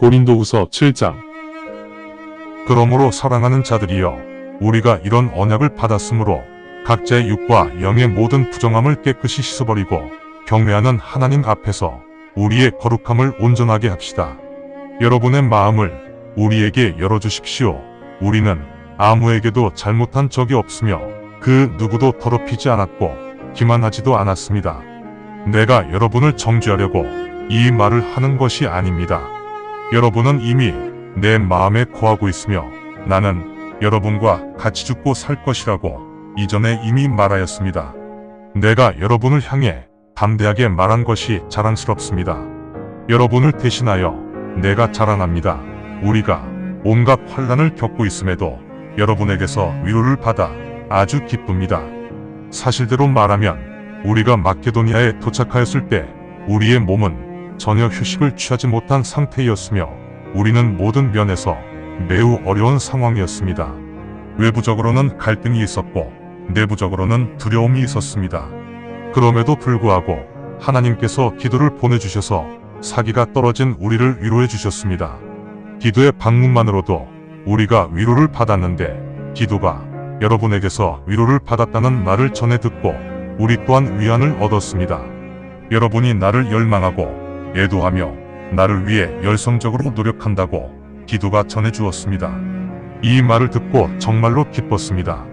고린도후서 7장 그러므로 사랑하는 자들이여 우리가 이런 언약을 받았으므로 각자의 육과 영의 모든 부정함을 깨끗이 씻어버리고 경외하는 하나님 앞에서 우리의 거룩함을 온전하게 합시다. 여러분의 마음을 우리에게 열어주십시오. 우리는 아무에게도 잘못한 적이 없으며 그 누구도 더럽히지 않았고 기만하지도 않았습니다. 내가 여러분을 정죄하려고 이 말을 하는 것이 아닙니다. 여러분은 이미 내 마음에 거하고 있으며 나는 여러분과 같이 죽고 살 것이라고 이전에 이미 말하였습니다. 내가 여러분을 향해 담대하게 말한 것이 자랑스럽습니다. 여러분을 대신하여 내가 자랑합니다. 우리가 온갖 환란을 겪고 있음에도 여러분에게서 위로를 받아 아주 기쁩니다. 사실대로 말하면 우리가 마케도니아에 도착하였을 때 우리의 몸은 전혀 휴식을 취하지 못한 상태였으며 우리는 모든 면에서 매우 어려운 상황이었습니다. 외부적으로는 갈등이 있었고 내부적으로는 두려움이 있었습니다. 그럼에도 불구하고 하나님께서 기도를 보내주셔서 사기가 떨어진 우리를 위로해 주셨습니다. 기도의 방문만으로도 우리가 위로를 받았는데 기도가 여러분에게서 위로를 받았다는 말을 전해 듣고 우리 또한 위안을 얻었습니다. 여러분이 나를 열망하고 애도하며 나를 위해 열성적으로 노력한다고 기도가 전해 주었습니다. 이 말을 듣고 정말로 기뻤습니다.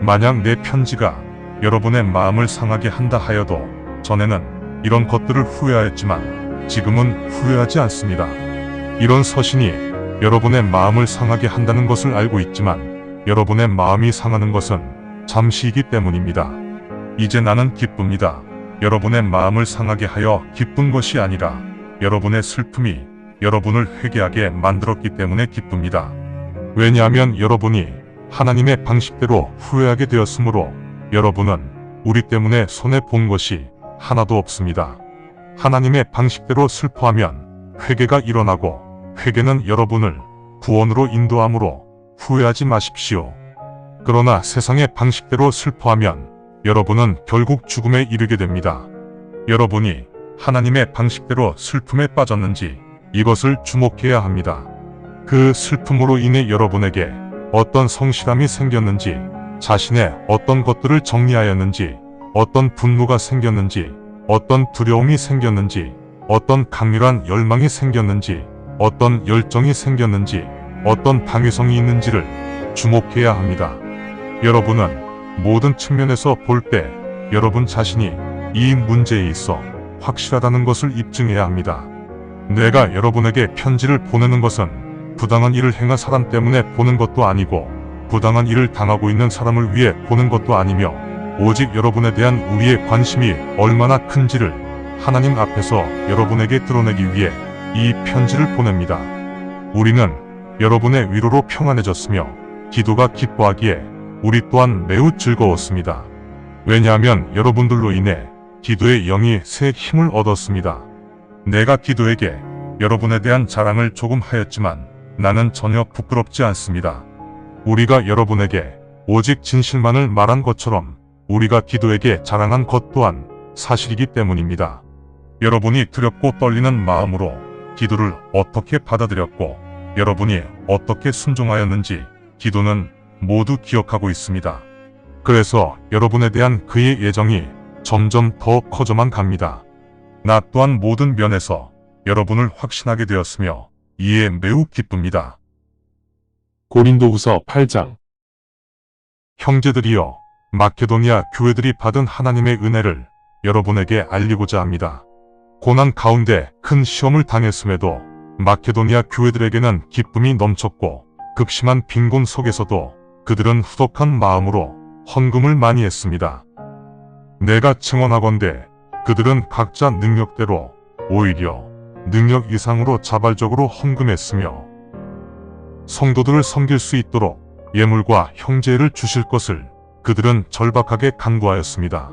만약 내 편지가 여러분의 마음을 상하게 한다 하여도 전에는 이런 것들을 후회하였지만 지금은 후회하지 않습니다. 이런 서신이 여러분의 마음을 상하게 한다는 것을 알고 있지만 여러분의 마음이 상하는 것은 잠시이기 때문입니다. 이제 나는 기쁩니다. 여러분의 마음을 상하게 하여 기쁜 것이 아니라 여러분의 슬픔이 여러분을 회개하게 만들었기 때문에 기쁩니다. 왜냐하면 여러분이 하나님의 방식대로 후회하게 되었으므로 여러분은 우리 때문에 손해 본 것이 하나도 없습니다. 하나님의 방식대로 슬퍼하면 회개가 일어나고 회개는 여러분을 구원으로 인도함으로 후회하지 마십시오. 그러나 세상의 방식대로 슬퍼하면 여러분은 결국 죽음에 이르게 됩니다. 여러분이 하나님의 방식대로 슬픔에 빠졌는지 이것을 주목해야 합니다. 그 슬픔으로 인해 여러분에게 어떤 성실함이 생겼는지, 자신의 어떤 것들을 정리하였는지, 어떤 분노가 생겼는지, 어떤 두려움이 생겼는지, 어떤 강렬한 열망이 생겼는지, 어떤 열정이 생겼는지, 어떤 방위성이 있는지를 주목해야 합니다. 여러분은 모든 측면에서 볼 때 여러분 자신이 이 문제에 있어 확실하다는 것을 입증해야 합니다. 내가 여러분에게 편지를 보내는 것은 부당한 일을 행한 사람 때문에 보는 것도 아니고 부당한 일을 당하고 있는 사람을 위해 보는 것도 아니며 오직 여러분에 대한 우리의 관심이 얼마나 큰지를 하나님 앞에서 여러분에게 드러내기 위해 이 편지를 보냅니다. 우리는 여러분의 위로로 평안해졌으며 기도가 기뻐하기에 우리 또한 매우 즐거웠습니다. 왜냐하면 여러분들로 인해 기도의 영이 새 힘을 얻었습니다. 내가 기도에게 여러분에 대한 자랑을 조금 하였지만 나는 전혀 부끄럽지 않습니다. 우리가 여러분에게 오직 진실만을 말한 것처럼 우리가 기도에게 자랑한 것 또한 사실이기 때문입니다. 여러분이 두렵고 떨리는 마음으로 기도를 어떻게 받아들였고 여러분이 어떻게 순종하였는지 기도는 모두 기억하고 있습니다. 그래서 여러분에 대한 그의 예정이 점점 더 커져만 갑니다. 나 또한 모든 면에서 여러분을 확신하게 되었으며 이에 매우 기쁩니다. 고린도후서 8장 형제들이여 마케도니아 교회들이 받은 하나님의 은혜를 여러분에게 알리고자 합니다. 고난 가운데 큰 시험을 당했음에도 마케도니아 교회들에게는 기쁨이 넘쳤고 극심한 빈곤 속에서도 그들은 후덕한 마음으로 헌금을 많이 했습니다. 내가 증언하건대 그들은 각자 능력대로 오히려 능력 이상으로 자발적으로 헌금했으며 성도들을 섬길 수 있도록 예물과 형제를 주실 것을 그들은 절박하게 간구하였습니다.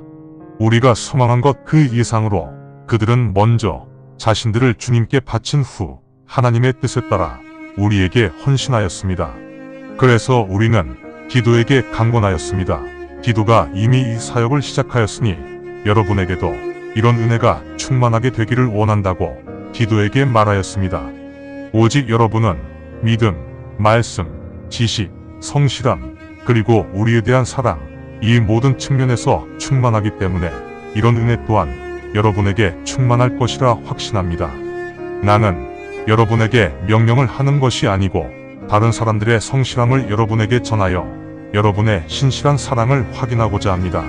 우리가 소망한 것 그 이상으로 그들은 먼저 자신들을 주님께 바친 후 하나님의 뜻에 따라 우리에게 헌신하였습니다. 그래서 우리는 기도에게 강권하였습니다. 기도가 이미 이 사역을 시작하였으니 여러분에게도 이런 은혜가 충만하게 되기를 원한다고 기도에게 말하였습니다. 오직 여러분은 믿음, 말씀, 지식, 성실함, 그리고 우리에 대한 사랑, 이 모든 측면에서 충만하기 때문에 이런 은혜 또한 여러분에게 충만할 것이라 확신합니다. 나는 여러분에게 명령을 하는 것이 아니고 다른 사람들의 성실함을 여러분에게 전하여 여러분의 신실한 사랑을 확인하고자 합니다.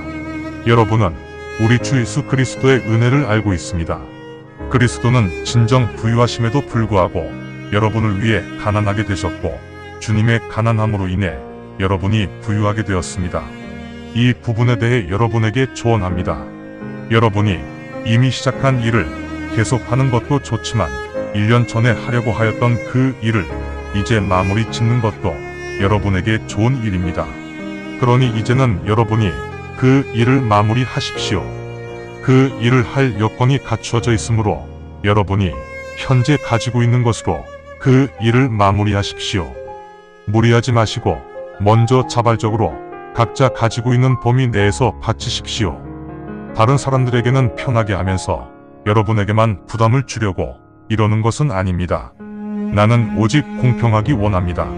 여러분은 우리 주 예수 그리스도의 은혜를 알고 있습니다. 그리스도는 진정 부유하심에도 불구하고 여러분을 위해 가난하게 되셨고 주님의 가난함으로 인해 여러분이 부유하게 되었습니다. 이 부분에 대해 여러분에게 조언합니다. 여러분이 이미 시작한 일을 계속하는 것도 좋지만 1년 전에 하려고 하였던 그 일을 이제 마무리 짓는 것도 여러분에게 좋은 일입니다. 그러니 이제는 여러분이 그 일을 마무리하십시오. 그 일을 할 여건이 갖추어져 있으므로 여러분이 현재 가지고 있는 것으로 그 일을 마무리하십시오. 무리하지 마시고 먼저 자발적으로 각자 가지고 있는 범위 내에서 바치십시오. 다른 사람들에게는 편하게 하면서 여러분에게만 부담을 주려고 이러는 것은 아닙니다. 나는 오직 공평하기 원합니다.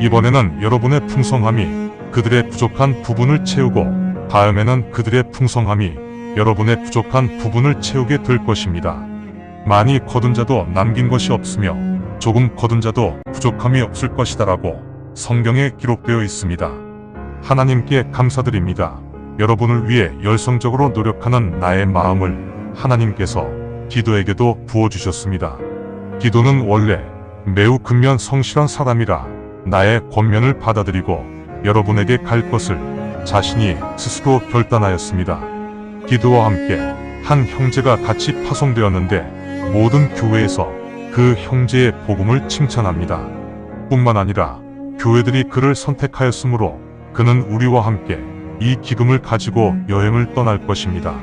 이번에는 여러분의 풍성함이 그들의 부족한 부분을 채우고 다음에는 그들의 풍성함이 여러분의 부족한 부분을 채우게 될 것입니다. 많이 거둔 자도 남긴 것이 없으며 조금 거둔 자도 부족함이 없을 것이다라고 성경에 기록되어 있습니다. 하나님께 감사드립니다. 여러분을 위해 열성적으로 노력하는 나의 마음을 하나님께서 기도에게도 부어주셨습니다. 기도는 원래 매우 근면 성실한 사람이라 나의 권면을 받아들이고 여러분에게 갈 것을 자신이 스스로 결단하였습니다. 기도와 함께 한 형제가 같이 파송되었는데 모든 교회에서 그 형제의 복음을 칭찬합니다. 뿐만 아니라 교회들이 그를 선택하였으므로 그는 우리와 함께 이 기금을 가지고 여행을 떠날 것입니다.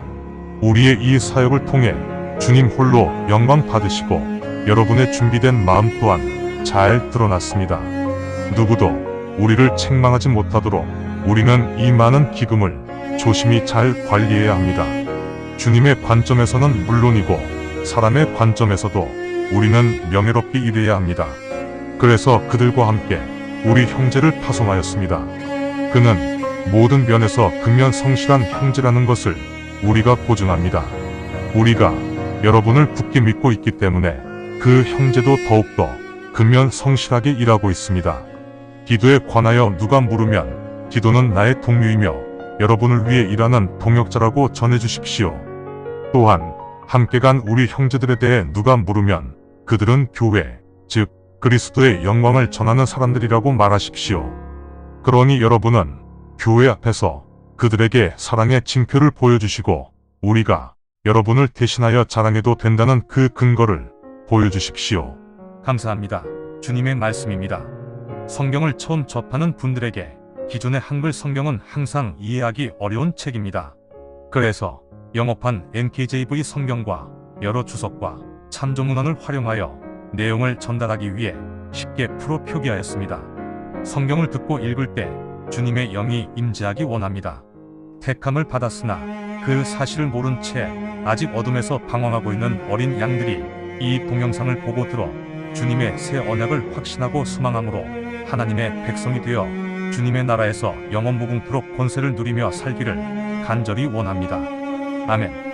우리의 이 사역을 통해 주님 홀로 영광 받으시고 여러분의 준비된 마음 또한 잘 드러났습니다. 누구도 우리를 책망하지 못하도록 우리는 이 많은 기금을 조심히 잘 관리해야 합니다. 주님의 관점에서는 물론이고 사람의 관점에서도 우리는 명예롭게 일해야 합니다. 그래서 그들과 함께 우리 형제를 파송하였습니다. 그는 모든 면에서 근면 성실한 형제라는 것을 우리가 보증합니다. 우리가 여러분을 굳게 믿고 있기 때문에 그 형제도 더욱더 근면 성실하게 일하고 있습니다. 기도에 관하여 누가 물으면 기도는 나의 동료이며 여러분을 위해 일하는 동역자라고 전해주십시오. 또한 함께 간 우리 형제들에 대해 누가 물으면 그들은 교회, 즉 그리스도의 영광을 전하는 사람들이라고 말하십시오. 그러니 여러분은 교회 앞에서 그들에게 사랑의 징표를 보여주시고 우리가 여러분을 대신하여 자랑해도 된다는 그 근거를 보여주십시오. 감사합니다. 주님의 말씀입니다. 성경을 처음 접하는 분들에게 기존의 한글 성경은 항상 이해하기 어려운 책입니다. 그래서 영어판 NKJV 성경과 여러 주석과 참조문헌을 활용하여 내용을 전달하기 위해 쉽게 풀어 표기하였습니다. 성경을 듣고 읽을 때 주님의 영이 임재하기 원합니다. 택함을 받았으나 그 사실을 모른 채 아직 어둠에서 방황하고 있는 어린 양들이 이 동영상을 보고 들어 주님의 새 언약을 확신하고 소망함으로 하나님의 백성이 되어 주님의 나라에서 영원 무궁토록 권세를 누리며 살기를 간절히 원합니다. 아멘.